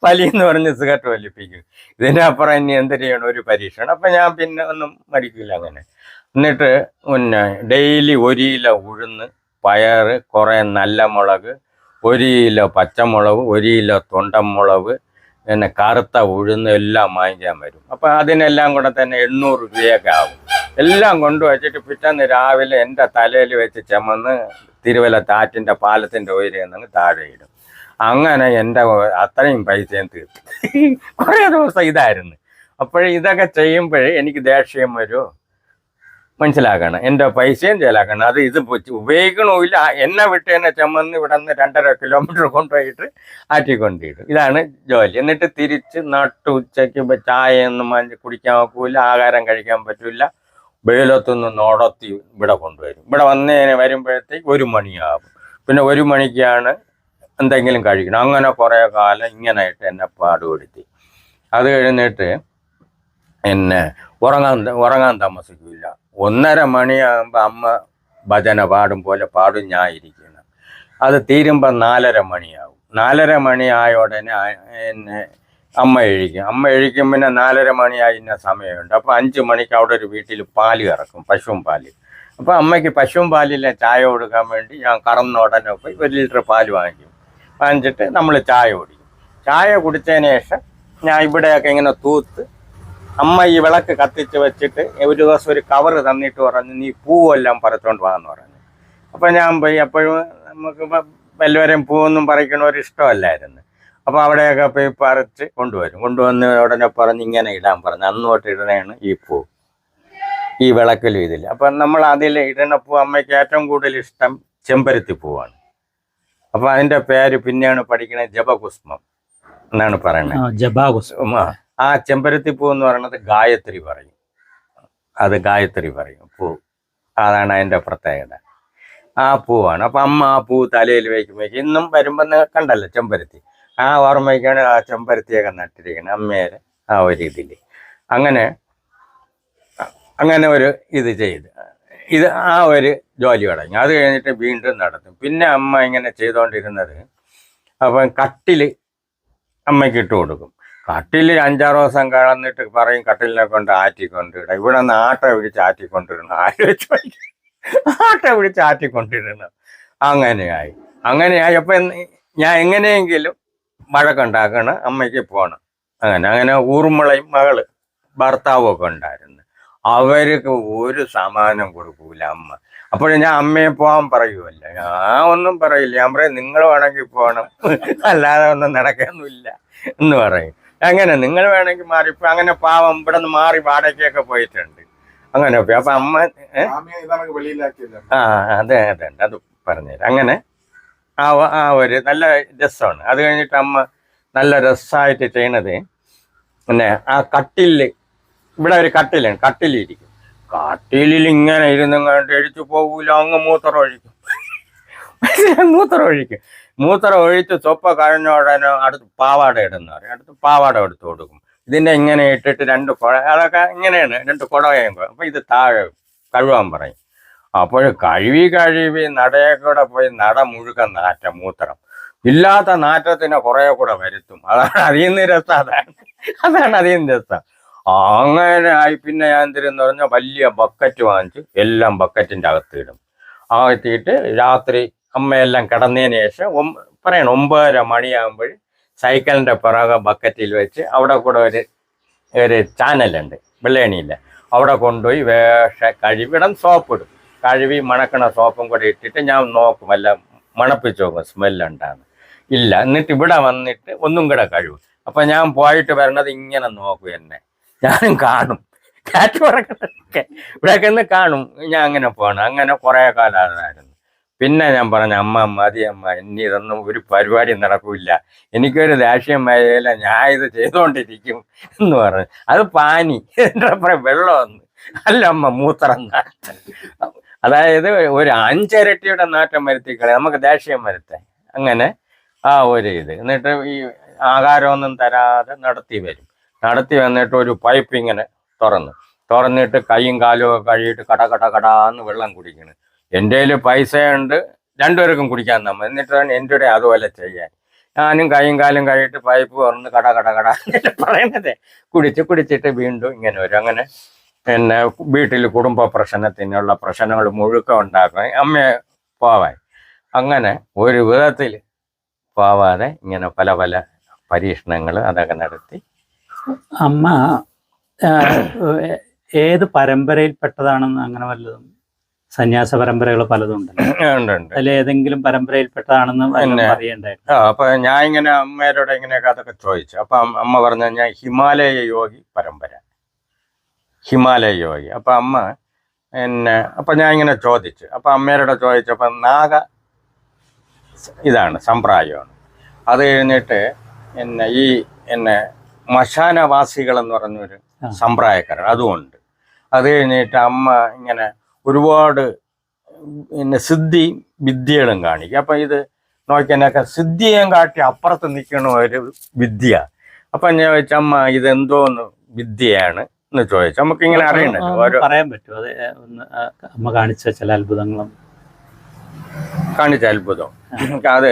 വലിയെന്ന് പറഞ്ഞ് സിഗരറ്റ് വലിപ്പിക്കും. ഇതിനപ്പുറം ഇനി എന്ത് ചെയ്യണം? ഒരു പരീക്ഷണം അപ്പം ഞാൻ പിന്നെ ഒന്നും മടിക്കില്ല അങ്ങനെ. എന്നിട്ട് പിന്നെ ഡെയിലി ഒരു കിലോ ഉഴുന്ന് പയർ കുറേ നല്ല മുളക് ഒരു കിലോ പച്ചമുളക് ഒരു കിലോ തൊണ്ടമുളക് പിന്നെ കറുത്ത ഉഴുന്ന് എല്ലാം വാങ്ങിക്കാൻ വരും. അപ്പം അതിനെല്ലാം കൂടെ തന്നെ എണ്ണൂറ് രൂപയൊക്കെ ആവും. എല്ലാം കൊണ്ടുവച്ചിട്ട് പിറ്റേന്ന് രാവിലെ എന്റെ തലയിൽ വെച്ച് ചുമന്ന് തിരുവല്ല താറ്റിന്റെ പാലത്തിന്റെ ഉയരെന്നങ്ങ് താഴെ ഇടും. അങ്ങനെ എന്റെ അത്രയും പൈസയും തീർത്തു. കുറേ ദിവസം ഇതായിരുന്നു. അപ്പോഴേ ഇതൊക്കെ ചെയ്യുമ്പോഴേ എനിക്ക് ദേഷ്യം വരുമോ മനസ്സിലാക്കണം. എന്റെ പൈസയും ചിലാക്കണം അത് ഇത് ഉപയോഗിക്കണമില്ല എന്നെ വിട്ട് എന്നെ ചുമന്ന് ഇവിടെ നിന്ന് രണ്ടര കിലോമീറ്റർ കൊണ്ടുപോയിട്ട് ആറ്റിക്കൊണ്ടിടും. ഇതാണ് ജോലി. എന്നിട്ട് തിരിച്ച് നട്ടു ഉച്ചയ്ക്ക് ഇപ്പൊ ചായ ഒന്നും മഞ്ഞ കുടിക്കാൻ ഒക്കില്ല ആഹാരം കഴിക്കാൻ പറ്റില്ല വെയിലത്തുനിന്ന് നോടത്തി ഇവിടെ കൊണ്ടുവരും. ഇവിടെ വന്നതിന് വരുമ്പോഴത്തേക്ക് ഒരു മണിയാകും പിന്നെ ഒരു മണിക്കാണ് എന്തെങ്കിലും കഴിക്കണം. അങ്ങനെ കുറേ കാലം ഇങ്ങനെയായിട്ട് എന്നെ പാടുപെടുത്തി. അത് കഴിഞ്ഞിട്ട് എന്നെ ഉറങ്ങാൻ ഉറങ്ങാൻ താമസിക്കില്ല ഒന്നര മണിയാകുമ്പോൾ അമ്മ ഭജന പാടും പോലെ പാടും ഞാൻ ഇരിക്കുന്നത് അത് തീരുമ്പോൾ നാലര മണിയാവും. നാലര മണിയായ ഉടനെ എന്നെ അമ്മ എഴിക്കും അമ്മ എഴിക്കും പിന്നെ നാലര മണിയായി ഇന്ന സമയമുണ്ട്. അപ്പോൾ അഞ്ച് മണിക്ക് അവിടെ ഒരു വീട്ടിൽ പാൽ കറക്കും പശുവും പാൽ. അപ്പോൾ അമ്മയ്ക്ക് പശുവും പാലിലെ ചായ കൊടുക്കാൻ വേണ്ടി ഞാൻ കറന്ന ഉടനെ പോയി ഒരു ലിറ്റർ പാൽ വാങ്ങിക്കും. വാങ്ങിച്ചിട്ട് നമ്മൾ ചായ കുടിക്കും. ചായ കുടിച്ചതിന് ശേഷം ഞാൻ ഇവിടെയൊക്കെ ഇങ്ങനെ തൂത്ത് അമ്മ ഈ വിളക്ക് കത്തിച്ച് വെച്ചിട്ട് ഒരു ദിവസം ഒരു കവറ് തന്നിട്ട് പറഞ്ഞു നീ പൂവെല്ലാം പറിച്ചോണ്ട് വാന്ന് പറഞ്ഞു. അപ്പൊ ഞാൻ പോയി അപ്പോഴും നമുക്ക് എല്ലാവരെയും പൂവൊന്നും പറിക്കണ ഇഷ്ടമല്ലായിരുന്നു. അപ്പൊ അവിടെയൊക്കെ പോയി പറിച്ച് കൊണ്ടുവരും. കൊണ്ടുവന്ന് ഉടനെ പറഞ്ഞ് ഇങ്ങനെ ഇടാൻ പറഞ്ഞു. അന്ന് തൊട്ട് ഇടണേണ് ഈ പൂ ഈ വിളക്കിലും ഇതിൽ അപ്പൊ നമ്മൾ അതിൽ ഇടണ പൂ അമ്മയ്ക്ക് ഏറ്റവും കൂടുതൽ ഇഷ്ടം ചെമ്പരത്തി പൂവാണ്. അപ്പൊ അതിന്റെ പേര് പിന്നെയാണ് പഠിക്കണത് ജപകുസ്മം എന്നാണ് പറയുന്നത്. ഉം, ആ. ചെമ്പരത്തിപ്പൂ എന്ന് പറയുന്നത് ഗായത്രി പറയും. അത് ഗായത്രി പറയും പൂ. അതാണ് അതിന്റെ പ്രത്യേകത. ആ പൂവാണ്. അപ്പം അമ്മ ആ പൂ തലയിൽ വയ്ക്കുമ്പോഴേക്ക് ഇന്നും വരുമ്പോൾ നിങ്ങൾ കണ്ടല്ലോ ചെമ്പരത്തി. ആ ഓർമ്മയ്ക്കാണ് ആ ചെമ്പരത്തിയൊക്കെ നട്ടിരിക്കുന്നത് അമ്മേരെ ആ ഒരു ഇതിൽ അങ്ങനെ അങ്ങനെ ഒരു ഇത് ചെയ്ത് ഇത് ആ ഒരു ജോലി തുടങ്ങി. അത് കഴിഞ്ഞിട്ട് വീണ്ടും നടത്തും. പിന്നെ അമ്മ ഇങ്ങനെ ചെയ്തുകൊണ്ടിരുന്നത് അപ്പം കട്ടിൽ അമ്മയ്ക്ക് ഇട്ട് കൊടുക്കും. കട്ടിലിൽ അഞ്ചാറ് ദിവസം കളന്നിട്ട് പറയും കട്ടിലിനെ കൊണ്ട് ആറ്റിക്കൊണ്ടിടണം ഇവിടെ നിന്ന് ആട്ട പിടിച്ച് ആറ്റിക്കൊണ്ടിരുന്നു. ആലോചിച്ച്. ആട്ട പിടിച്ച് ആറ്റിക്കൊണ്ടിരുന്നു. അങ്ങനെയായി. അങ്ങനെയായി. അപ്പം ഞാൻ എങ്ങനെയെങ്കിലും വഴക്കുണ്ടാക്കണം അമ്മയ്ക്ക് പോകണം അങ്ങനെ അങ്ങനെ ഊർമിളയും മകൾ ഭർത്താവും ഒക്കെ ഉണ്ടായിരുന്നു. അവർക്ക് ഒരു സമാനം കൊടുക്കൂല അമ്മ. അപ്പോഴും ഞാൻ അമ്മയെ പോകാൻ പറയുമല്ല ഞാൻ ഒന്നും പറയില്ല. ഞാൻ പറയും നിങ്ങൾ വേണമെങ്കിൽ പോകണം അല്ലാതെ ഒന്നും നടക്കൊന്നുമില്ല എന്ന് പറയും. അങ്ങനെ നിങ്ങൾ വേണമെങ്കിൽ മാറി. ഇപ്പൊ അങ്ങനെ പാവം ഇവിടെ നിന്ന് മാറി വാടകയ്ക്കൊക്കെ പോയിട്ടുണ്ട്. അങ്ങനെ പോയി. അപ്പൊ അമ്മ ആ അതെ അതെ അത്. പറഞ്ഞുതരാം അങ്ങനെ ആ ആ ഒരു നല്ല രസമാണ്. അത് കഴിഞ്ഞിട്ട് അമ്മ നല്ല രസമായിട്ട് ചെയ്യണത്. പിന്നെ ആ കട്ടിലിൽ ഇവിടെ ഒരു കട്ടിലാണ് കട്ടിലിരിക്കും. കട്ടിലിൽ ഇങ്ങനെ ഇരുന്നും കണ്ട് എഴുത്തു പോകൂല അങ്ങ് മൂത്രം ഒഴിക്കും. മൂത്രം ഒഴിക്കും. മൂത്രം ഒഴിച്ച് ചൊപ്പ കഴിഞ്ഞ ഉടനെ അടുത്ത് പാവാട ഇടുന്ന പറയും. അടുത്ത് പാവാട എടുത്തു കൊടുക്കും. ഇതിന്റെ ഇങ്ങനെ ഇട്ടിട്ട് രണ്ട് കുട അതൊക്കെ ഇങ്ങനെയാണ്. രണ്ട് കുടകയും അപ്പൊ ഇത് താഴെ കഴുകാൻ പറയും. അപ്പോൾ കഴുകി കഴുകി നടയെ കൂടെ പോയി നട മുഴുക്കൻ നാറ്റ മൂത്രം. ഇല്ലാത്ത നാറ്റത്തിനെ കുറെ കൂടെ വരുത്തും. അതാണ് അതിൽ നിന്ന് രസം. അതാണ് അതാണ് അതിൽ രസം. അങ്ങനെ ആയി പിന്നെ ഞാൻ തിരുന്ന് പറഞ്ഞാൽ വലിയ ബക്കറ്റ് വാങ്ങിച്ച് എല്ലാം ബക്കറ്റിന്റെ അകത്തിടും അകത്തിയിട്ട് രാത്രി അമ്മയെല്ലാം കിടന്നതിന് ശേഷം പറയണം ഒമ്പതര മണിയാകുമ്പോൾ സൈക്കിളിന്റെ പിറകെ ബക്കറ്റിൽ വെച്ച് അവിടെ കൂടെ ഒരു ഒരു ചാനലുണ്ട് വെള്ളയണിയില്ല അവിടെ കൊണ്ടുപോയി വേഷ സോപ്പ് ഇടും. കഴുകി മണക്കണ സോപ്പും കൂടെ ഇട്ടിട്ട് ഞാൻ നോക്കും എല്ലാം മണപ്പിച്ച് നോക്കും സ്മെല്ലുണ്ടാകുന്നു ഇല്ല എന്നിട്ട് ഇവിടെ വന്നിട്ട് ഒന്നും കൂടെ കഴുകും. അപ്പം ഞാൻ പോയിട്ട് വരണത് ഇങ്ങനെ നോക്കും എന്നെ. ഞാനും കാണും. കാറ്റ് പറക്കണൊക്കെ ഇവിടെയൊക്കെ കാണും. ഞാൻ അങ്ങനെ പോകണം അങ്ങനെ കുറേ കാലം അതായിരുന്നു പിന്നെ ഞാൻ പറഞ്ഞു അമ്മ മതി അമ്മ ഇനി ഇതൊന്നും ഒരു പരിപാടി നടക്കില്ല. എനിക്കൊരു ദേഷ്യം വരികയില്ല ഞാൻ ഇത് ചെയ്തുകൊണ്ടിരിക്കും എന്ന് പറഞ്ഞു. അത് പാനി. എന്താ വെള്ളമൊന്ന് അല്ല അമ്മ മൂത്രം അതായത് ഒരു അഞ്ചരട്ടിയുടെ നാറ്റം വരുത്തിക്കളെ നമുക്ക് ദേഷ്യം വരുത്താൻ അങ്ങനെ ആ ഒരു ഇത്. എന്നിട്ട് ഈ ആഹാരമൊന്നും തരാതെ നടത്തി വരും. നടത്തി വന്നിട്ട് ഒരു പൈപ്പ് ഇങ്ങനെ തുറന്നു. തുറന്നിട്ട് കൈയും കാലും ഒക്കെ കഴുകിയിട്ട് കട കട കടാന്ന് വെള്ളം കുടിക്കണം. എന്റെ കയ്യിൽ പൈസയുണ്ട് രണ്ടുപേർക്കും കുടിക്കാൻ നമ്മൾ എന്നിട്ടാണ് എന്റെ കൂടെ അതുപോലെ ചെയ്യാൻ. ഞാനും കൈയും കാലും കഴിയിട്ട് പൈപ്പ് തുറന്ന് കട കട കട എന്നിട്ട് പറയണത് കുടിച്ച് കുടിച്ചിട്ട് വീണ്ടും ഇങ്ങനെ വരും. അങ്ങനെ പിന്നെ വീട്ടിൽ കുടുംബ പ്രശ്നത്തിനുള്ള പ്രശ്നങ്ങൾ മുഴുക്കം ഉണ്ടാക്കാൻ അമ്മയെ പോവാൻ അങ്ങനെ ഒരു വിധത്തിൽ പോവാതെ ഇങ്ങനെ പല പല പരീക്ഷണങ്ങൾ അതൊക്കെ നടത്തി. അമ്മ ഏത് പരമ്പരയിൽപ്പെട്ടതാണെന്ന് അങ്ങനെ വല്ലതും സന്യാസ പരമ്പരകൾ പലതും ഉണ്ട് ഉണ്ട്. അതിൽ ഏതെങ്കിലും പരമ്പരയിൽപ്പെട്ടതാണെന്ന് ആ അപ്പൊ ഞാൻ ഇങ്ങനെ അമ്മയോട് ഇങ്ങനെയൊക്കെ അതൊക്കെ ചോദിച്ചു. അപ്പൊ അമ്മ- പറഞ്ഞ ഞാൻ ഹിമാലയ യോഗി പരമ്പര. ഹിമാലയ യോഗി. അപ്പൊ അമ്മ എന്നെ അപ്പൊ ഞാൻ ഇങ്ങനെ ചോദിച്ചു. അപ്പൊ അമ്മയോട് ചോദിച്ചപ്പോ നാഗ ഇതാണ് സമ്പ്രായമാണ്. അത് കഴിഞ്ഞിട്ട് എന്നെ ഈ എന്നെ മശാനവാസികൾ എന്ന് പറഞ്ഞൊരു. സമ്പ്രായക്കാരൻ അതുമുണ്ട് അത് കഴിഞ്ഞിട്ട് അമ്മ ഇങ്ങനെ ഒരുപാട് പിന്നെ സിദ്ധി വിദ്യകളും കാണിക്കും. അപ്പം ഇത് നോക്കിയാൽ സിദ്ധിയും കാട്ടി അപ്പുറത്ത് നിൽക്കണ ഒരു വിദ്യ. അപ്പൊ ഞാൻ ചോദിച്ചമ്മ ഇതെന്തോന്ന് വിദ്യയാണ്? എന്ന് ചോദിച്ചു. നമുക്ക് ഇങ്ങനെ അറിയണ്ടല്ലോ. പറയാൻ പറ്റുമോ അത് ഒന്ന് അമ്മ കാണിച്ച ചില അത്ഭുതങ്ങളും. കാണിച്ച അത്ഭുതം. അത്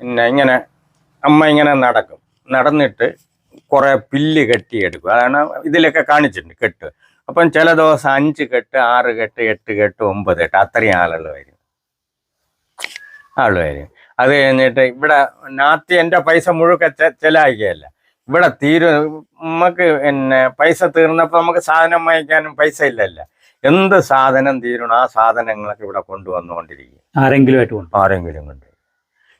പിന്നെ ഇങ്ങനെ അമ്മ ഇങ്ങനെ നടക്കും. നടന്നിട്ട് കുറെ പില്ല് കെട്ടിയെടുക്കും. അതാണ് ഇതിലൊക്കെ കാണിച്ചിട്ടുണ്ട് കെട്ട്. അപ്പം ചില ദിവസം അഞ്ച് കെട്ട് ആറ് കെട്ട് എട്ട് കെട്ട് ഒമ്പത് കെട്ട് അത്രയും ആളുകൾ വരും. ആൾ വരും. അത് കഴിഞ്ഞിട്ട് ഇവിടെ നാത്തി എന്റെ പൈസ മുഴുക്ക ചിലാക്കിയല്ല ഇവിടെ തീരും നമുക്ക് പിന്നെ പൈസ തീർന്നപ്പോൾ നമുക്ക് സാധനം വാങ്ങിക്കാനും പൈസ ഇല്ലല്ല. എന്ത് സാധനം തീരണം ആ സാധനങ്ങളൊക്കെ ഇവിടെ കൊണ്ടുവന്നുകൊണ്ടിരിക്കും. ആരെങ്കിലും ആയിട്ട് കൊണ്ടു ആരെങ്കിലും കൊണ്ട്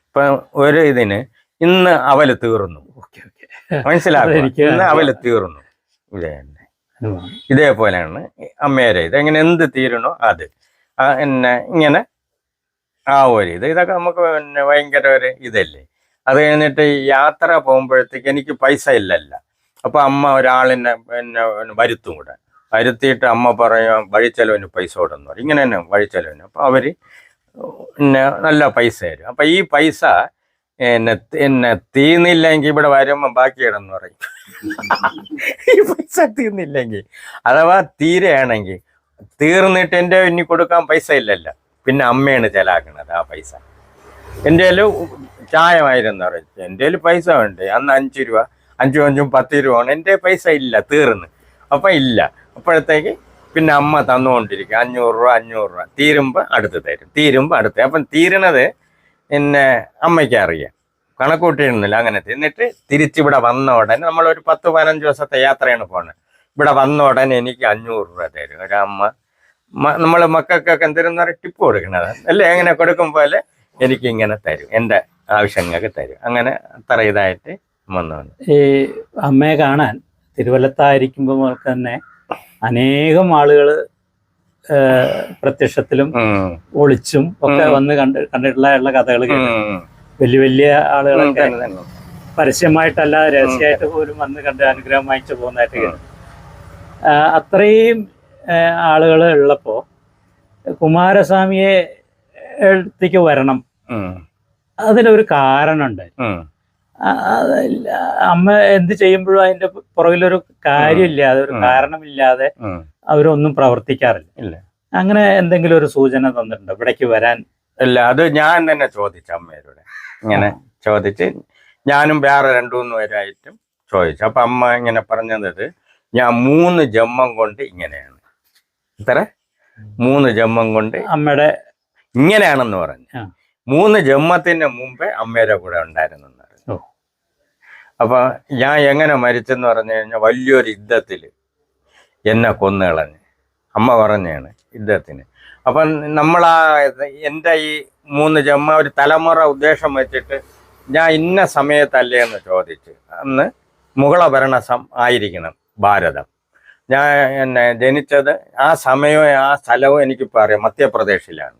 ഇപ്പൊ ഒരു ഇതിന് ഇന്ന് അവൽ തീർന്നു. മനസ്സിലാക്കി ഇന്ന് അവൽ തീർന്നു. ഇവിടെ ഇതേപോലെയാണ് അമ്മേരെ ഇത്. എങ്ങനെ എന്ത് തീരണോ അത്. എന്നെ ഇങ്ങനെ ആ ഒരു ഇത്. ഇതൊക്കെ നമുക്ക് പിന്നെ ഭയങ്കര ഒരു ഇതല്ലേ. അത് കഴിഞ്ഞിട്ട് യാത്ര പോകുമ്പോഴത്തേക്ക് എനിക്ക് പൈസ ഇല്ലല്ല. അപ്പൊ അമ്മ ഒരാളിനെ പിന്നെ വരുത്തും കൂടെ. വരുത്തിയിട്ട് അമ്മ പറയും വഴിച്ചെലവിന് പൈസ കൊടുന്ന് പറയും. ഇങ്ങനെ തന്നെ വഴിച്ചെലവിന് അപ്പൊ അവർ പിന്നെ നല്ല പൈസ തരും. അപ്പൊ ഈ പൈസ എന്നെ എന്നെ തീർന്നില്ലെങ്കിൽ ഇവിടെ വരുമ്പോൾ ബാക്കി എന്ന് പറയും. ഈ പൈസ തീർന്നില്ലെങ്കിൽ അഥവാ തീരെയാണെങ്കിൽ തീർന്നിട്ട് എന്റെ ഇനി കൊടുക്കാൻ പൈസ ഇല്ലല്ലോ. പിന്നെ അമ്മയാണ് ചെലാക്കണത് ആ പൈസ. എന്റെ കയ്യിൽ ചായമായിരുന്നു പറയും എന്റെ കയ്യിൽ പൈസ ഉണ്ട്. അന്ന് അഞ്ച് രൂപ അഞ്ചും അഞ്ചും പത്ത് രൂപ ആണ്. എന്റെ പൈസ ഇല്ല തീർന്ന്. അപ്പം ഇല്ല. അപ്പോഴത്തേക്ക് പിന്നെ അമ്മ തന്നുകൊണ്ടിരിക്കും അഞ്ഞൂറ് രൂപ അഞ്ഞൂറ് രൂപ. തീരുമ്പോൾ അടുത്ത് തരും. തീരുമ്പോൾ അടുത്ത് അപ്പം തീരണത് പിന്നെ അമ്മയ്ക്ക് അറിയാം. കണക്കൂട്ടിയിരുന്നില്ല അങ്ങനെ എന്നിട്ട് തിരിച്ചിവിടെ വന്ന ഉടനെ നമ്മളൊരു പത്ത് പതിനഞ്ച് ദിവസത്തെ യാത്രയാണ് പോകുന്നത് ഇവിടെ വന്ന ഉടനെ എനിക്ക് അഞ്ഞൂറ് രൂപ തരും. ഒരമ്മ നമ്മൾ മക്കൾക്കൊക്കെ പറയും ടിപ്പ് കൊടുക്കണത്. അല്ലേ? അങ്ങനെ കൊടുക്കും പോലെ എനിക്ക് ഇങ്ങനെ തരും. എന്റെ ആവശ്യങ്ങൾക്ക് തരും. അങ്ങനെ അത്ര ഇതായിട്ട് വന്നു ഈ അമ്മയെ കാണാൻ തിരുവല്ലത്തായിരിക്കുമ്പോൾ തന്നെ അനേകം ആളുകൾ പ്രത്യക്ഷത്തിലും. ഒളിച്ചും ഒക്കെ വന്ന് കണ്ട് കണ്ടിട്ടുള്ള കഥകൾ. വലിയ വലിയ ആളുകളൊക്കെ. പരസ്യമായിട്ടല്ല രഹസ്യമായിട്ട് പോലും വന്ന് കണ്ട് അനുഗ്രഹം വാങ്ങിച്ചു പോകുന്നതായിട്ട് കേട്ടു. അത്രയും ആളുകൾ ഉള്ളപ്പോ കുമാരസ്വാമിയെ അടുത്തേക്ക് വരണം. അതിനൊരു കാരണമുണ്ട്. അമ്മ എന്ത് ചെയ്യുമ്പോഴും അതിന്റെ പുറകിലൊരു കാര്യമില്ല അതൊരു കാരണമില്ലാതെ. അവരൊന്നും പ്രവർത്തിക്കാറില്ല. ഇല്ല. അങ്ങനെ എന്തെങ്കിലും ഒരു സൂചന തന്നിട്ടുണ്ടോ? ഇവിടേക്ക് വരാൻ? ഇല്ല അത് ഞാൻ തന്നെ ചോദിച്ചു അമ്മയോട്. ഇങ്ങനെ ചോദിച്ച് ഞാനും വേറെ രണ്ടു മൂന്ന് പേരായിട്ടും ചോദിച്ചു. അപ്പൊ അമ്മ ഇങ്ങനെ പറഞ്ഞത് ഞാൻ മൂന്ന് ജമ്മം കൊണ്ട് ഇങ്ങനെയാണ്. ഇത്ര? മൂന്ന് ജമ്മം കൊണ്ട് അമ്മയുടെ ഇങ്ങനെയാണെന്ന് പറഞ്ഞു. മൂന്ന് ജമ്മത്തിന് മുമ്പേ അമ്മയുടെ കൂടെ ഉണ്ടായിരുന്നു. അപ്പൊ ഞാൻ എങ്ങനെ മരിച്ചെന്ന് പറഞ്ഞു കഴിഞ്ഞാൽ വലിയൊരു യുദ്ധത്തിൽ എന്നെ കൊന്നുകളഞ്ഞ് അമ്മ പറഞ്ഞാണ് ഇദ്ദേഹത്തിന്. അപ്പം നമ്മളാ എന്റെ ഈ മൂന്ന് ജമ്മ ഒരു തലമുറ ഉദ്ദേശം വെച്ചിട്ട് ഞാൻ ഇന്ന സമയത്തല്ലേ എന്ന് ചോദിച്ചു അന്ന് മുഗള ഭരണ സം ആയിരിക്കണം ഭാരതം. ഞാൻ എന്നെ ജനിച്ചത് ആ സമയവും ആ സ്ഥലവും എനിക്കിപ്പോൾ അറിയാം. മധ്യപ്രദേശിലാണ്.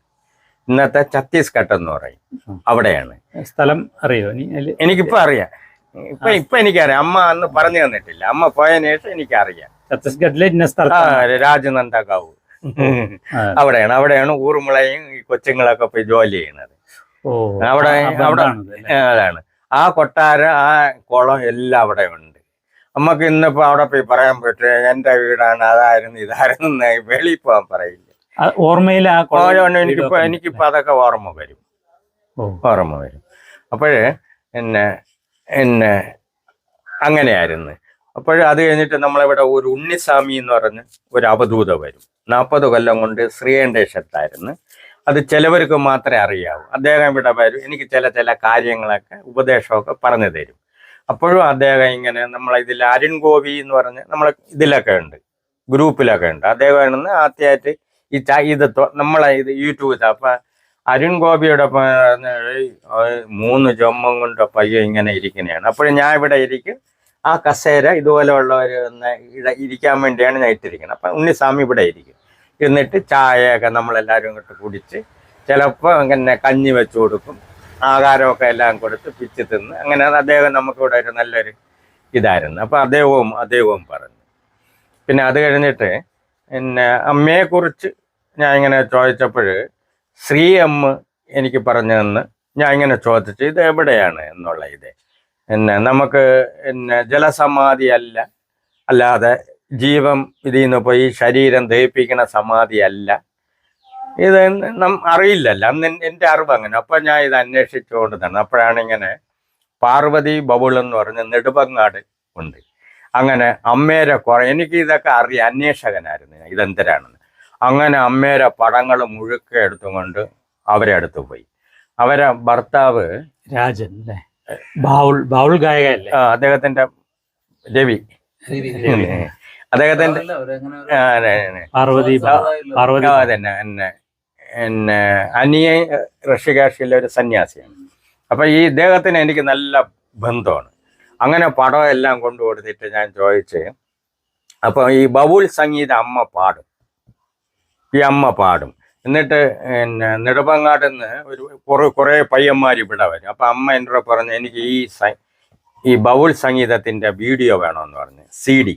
ഇന്നത്തെ ഛത്തീസ്ഗഡ് എന്ന് പറയും. അവിടെയാണ്. സ്ഥലം അറിയോ? എനിക്കിപ്പോൾ അറിയാം. ഇപ്പൊ ഇപ്പൊ എനിക്കറിയാം. അമ്മ അന്ന് പറഞ്ഞു തന്നിട്ടില്ല. അമ്മ പോയതിനു ശേഷം എനിക്കറിയാം. ഛത്തീസ്ഗഡിലെ ഇന്ന സ്ഥലത്താണ് രാജനന്ദകാവ് അവിടെയാണ് അവിടെയാണ് ഊർമിളയും ഈ കൊച്ചുങ്ങളൊക്കെ പോയി ജോലി ചെയ്യുന്നത്. അവിടെ- അവിടെ- അതാണ്. ആ കൊട്ടാര ആ കുളം എല്ലാം അവിടെ ഉണ്ട്. നമുക്ക് ഇന്നിപ്പോ അവിടെ പോയി പറയാൻ പറ്റും? എന്റെ വീടാണ് അതായിരുന്നു ഇതായിരുന്നു വെളിയിൽ പോകാൻ പറയില്ല. ഓർമ്മയില ഓർമ്മയിൽ ആ എനിക്കിപ്പോ എനിക്കിപ്പോ അതൊക്കെ ഓർമ്മ വരും. ഓർമ്മ വരും. അപ്പോഴേ എന്നെ എന്നെ അങ്ങനെയായിരുന്നു. അപ്പോൾ അത് കഴിഞ്ഞിട്ട് നമ്മളിവിടെ ഒരു ഉണ്ണിസ്വാമി എന്ന് പറഞ്ഞ് ഒരു അവധൂത വരും. നാൽപ്പത് കൊല്ലം കൊണ്ട് ശ്രീകണ്ഠേശത്തായിരുന്നു അത് ചിലവർക്ക് മാത്രമേ അറിയാവൂ. അദ്ദേഹം ഇവിടെ വരും. എനിക്ക് ചില ചില കാര്യങ്ങളൊക്കെ ഉപദേശമൊക്കെ പറഞ്ഞു തരും. അപ്പോഴും അദ്ദേഹം ഇങ്ങനെ നമ്മളെ ഇതിൽ അരുൺ ഗോപി എന്ന് പറഞ്ഞ് നമ്മളെ ഇതിലൊക്കെ ഉണ്ട്. ഗ്രൂപ്പിലൊക്കെ ഉണ്ട്. അദ്ദേഹമാണ് ആദ്യമായിട്ട് ഈ ഇത് നമ്മളെ ഇത് യൂട്യൂബിൽ അപ്പൊ അരുൺ ഗോപിയുടെ ഒപ്പം പറഞ്ഞ് "ഏയ്, ഏയ്, മൂന്ന് ജമ്മം കൊണ്ട് പയ്യ ഇങ്ങനെ ഇരിക്കുന്നതാണ് അപ്പോഴും ഞാൻ ഇവിടെ ഇരിക്കും. ആ കസേര ഇതുപോലെയുള്ളവർ ഇരിക്കാൻ വേണ്ടിയാണ് ഞാൻ ഇട്ടിരിക്കുന്നത്. അപ്പം ഉണ്ണിസ്വാമി ഇവിടെ ഇരിക്കും. എന്നിട്ട് ചായയൊക്കെ നമ്മളെല്ലാവരും ഇങ്ങോട്ട് കുടിച്ച് ചിലപ്പോൾ അങ്ങനെ കഞ്ഞി വെച്ച് കൊടുക്കും. ആഹാരമൊക്കെ എല്ലാം കൊടുത്ത് പിച്ച് തിന്ന് അങ്ങനെ അദ്ദേഹം നമുക്കിവിടെ ഒരു നല്ലൊരു ഇതായിരുന്നു. അപ്പം അദ്ദേഹവും അദ്ദേഹവും പറഞ്ഞു. പിന്നെ അത് കഴിഞ്ഞിട്ട് പിന്നെ അമ്മയെക്കുറിച്ച് ഞാൻ ഇങ്ങനെ ചോദിച്ചപ്പോൾ ശ്രീ എം എനിക്ക് പറഞ്ഞു തന്ന് ഞാൻ ഇങ്ങനെ ചോദിച്ചു ഇത് എവിടെയാണ് എന്നുള്ള ഇത്? പിന്നെ നമുക്ക് പിന്നെ ജലസമാധി അല്ല. അല്ലാതെ ജീവൻ ഇതിൽ നിന്ന് പോയി ശരീരം ദഹിപ്പിക്കുന്ന സമാധി അല്ല. ഇത് നം അറിയില്ലല്ലോ. അന്ന് എന്റെ അറിവ് അങ്ങനെ. അപ്പം ഞാൻ ഇത് അന്വേഷിച്ചുകൊണ്ട് തന്നെ അപ്പോഴാണ് ഇങ്ങനെ പാർവതി ബബുൾ എന്ന് പറഞ്ഞ നെടുപങ്ങാട് ഉണ്ട്. അങ്ങനെ അമ്മേരെ കുറെ എനിക്ക് ഇതൊക്കെ അറിയാം. അന്വേഷകനായിരുന്നു ഇതെന്തരാണെന്ന് അങ്ങനെ അമ്മേരെ പടങ്ങൾ മുഴുക്കെ എടുത്തുകൊണ്ട് അവരെ അടുത്ത് പോയി. അവരെ ഭർത്താവ് രാജൻ ബാവുൾ ബാവുൾ ഗായകല്ലേ അദ്ദേഹത്തിന്റെ രവി. അദ്ദേഹത്തിന്റെ. പാർവതി ആ, എന്നെ എന്നെ അനിയ ഋഷികാശിയിലെ ഒരു സന്യാസിയാണ്. അപ്പൊ ഈ ഇദ്ദേഹത്തിന് എനിക്ക് നല്ല ബന്ധമാണ്. അങ്ങനെ പടം എല്ലാം കൊണ്ടു കൊടുത്തിട്ട് ഞാൻ ചോദിച്ച് അപ്പൊ ഈ ബബുൾ സംഗീത അമ്മ പാടും. അമ്മ പാടും. എന്നിട്ട് പിന്നെ നെടുമങ്ങാട് നിന്ന് ഒരു കുറെ കുറേ പയ്യന്മാർ ഇവിടെ വരും. അപ്പൊ അമ്മ എന്നോട് പറഞ്ഞു എനിക്ക് ഈ ഈ ബൗൾ സംഗീതത്തിന്റെ വീഡിയോ വേണമെന്ന് പറഞ്ഞു സി ഡി.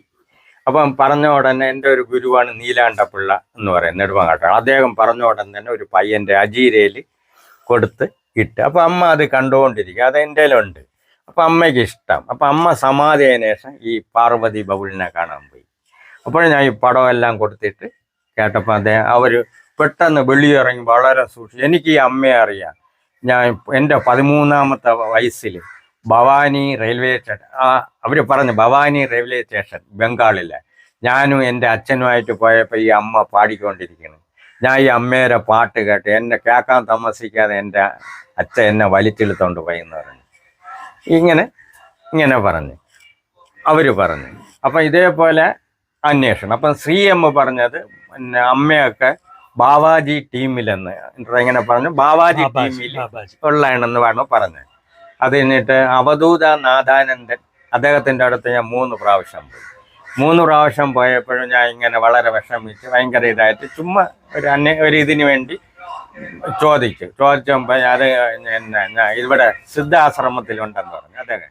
അപ്പം പറഞ്ഞ ഉടനെ എന്റെ ഒരു ഗുരുവാണ് നീലാണ്ടപിള്ള എന്ന് പറയും നെടുമങ്ങാട്ട്. അദ്ദേഹം പറഞ്ഞ ഉടൻ തന്നെ ഒരു പയ്യന്റെ അജീരയിൽ കൊടുത്ത് ഇട്ട്. അപ്പൊ അമ്മ അത് കണ്ടുകൊണ്ടിരിക്കുക അത് എന്റെ ഉണ്ട് അപ്പൊ അമ്മയ്ക്ക് ഇഷ്ടം. അപ്പൊ അമ്മ സമാധി ആയതിനു ശേഷം ഈ പാർവതി ബൗളിനെ കാണാൻ പോയി. അപ്പോൾ ഞാൻ ഈ പടമെല്ലാം കൊടുത്തിട്ട് കേട്ടപ്പോൾ അദ്ദേഹം അവർ പെട്ടെന്ന് വെളിയിറങ്ങി വളരെ സൂക്ഷിച്ചു. എനിക്ക് ഈ അമ്മയെ അറിയാം. ഞാൻ എന്റെ പതിമൂന്നാമത്തെ വയസ്സിൽ ഭവാനി റെയിൽവേ സ്റ്റേഷൻ അവർ പറഞ്ഞു ഭവാനി റെയിൽവേ സ്റ്റേഷൻ ബംഗാളിലെ. ഞാനും എന്റെ അച്ഛനുമായിട്ട് പോയപ്പോൾ ഈ അമ്മ പാടിക്കൊണ്ടിരിക്കുന്നു. ഞാൻ ഈ അമ്മയുടെ പാട്ട് കേട്ട് എന്നെ കേൾക്കാൻ താമസിക്കാതെ എന്റെ അച്ഛൻ എന്നെ വലിച്ചെടുത്തോണ്ട് പോയി എന്ന് പറഞ്ഞു. ഇങ്ങനെ ഇങ്ങനെ പറഞ്ഞു. അവർ പറഞ്ഞു. അപ്പം ഇതേപോലെ അന്വേഷണം. അപ്പം ശ്രീ എം പറഞ്ഞത് പിന്നെ അമ്മയൊക്കെ ബാവാജി ടീമിലെന്ന് ഇങ്ങനെ പറഞ്ഞു. ബാവാജി ടീമിൽ. ഉള്ളതാണെന്ന് പറഞ്ഞു പറഞ്ഞത്. അത് കഴിഞ്ഞിട്ട് അവധൂത നാഥാനന്ദൻ അദ്ദേഹത്തിന്റെ അടുത്ത് ഞാൻ മൂന്ന് പ്രാവശ്യം പോയി. മൂന്ന് പ്രാവശ്യം പോയപ്പോഴും ഞാൻ ഇങ്ങനെ വളരെ വിഷമിച്ച് ഭയങ്കര ഇതായിട്ട് ചുമ്മാ ഒരു അന്യ ഒരു ഇതിന് വേണ്ടി ചോദിച്ചു. ചോദിച്ചപ്പോൾ അത് ഇവിടെ സിദ്ധാശ്രമത്തിലുണ്ടെന്ന് പറഞ്ഞു അദ്ദേഹം.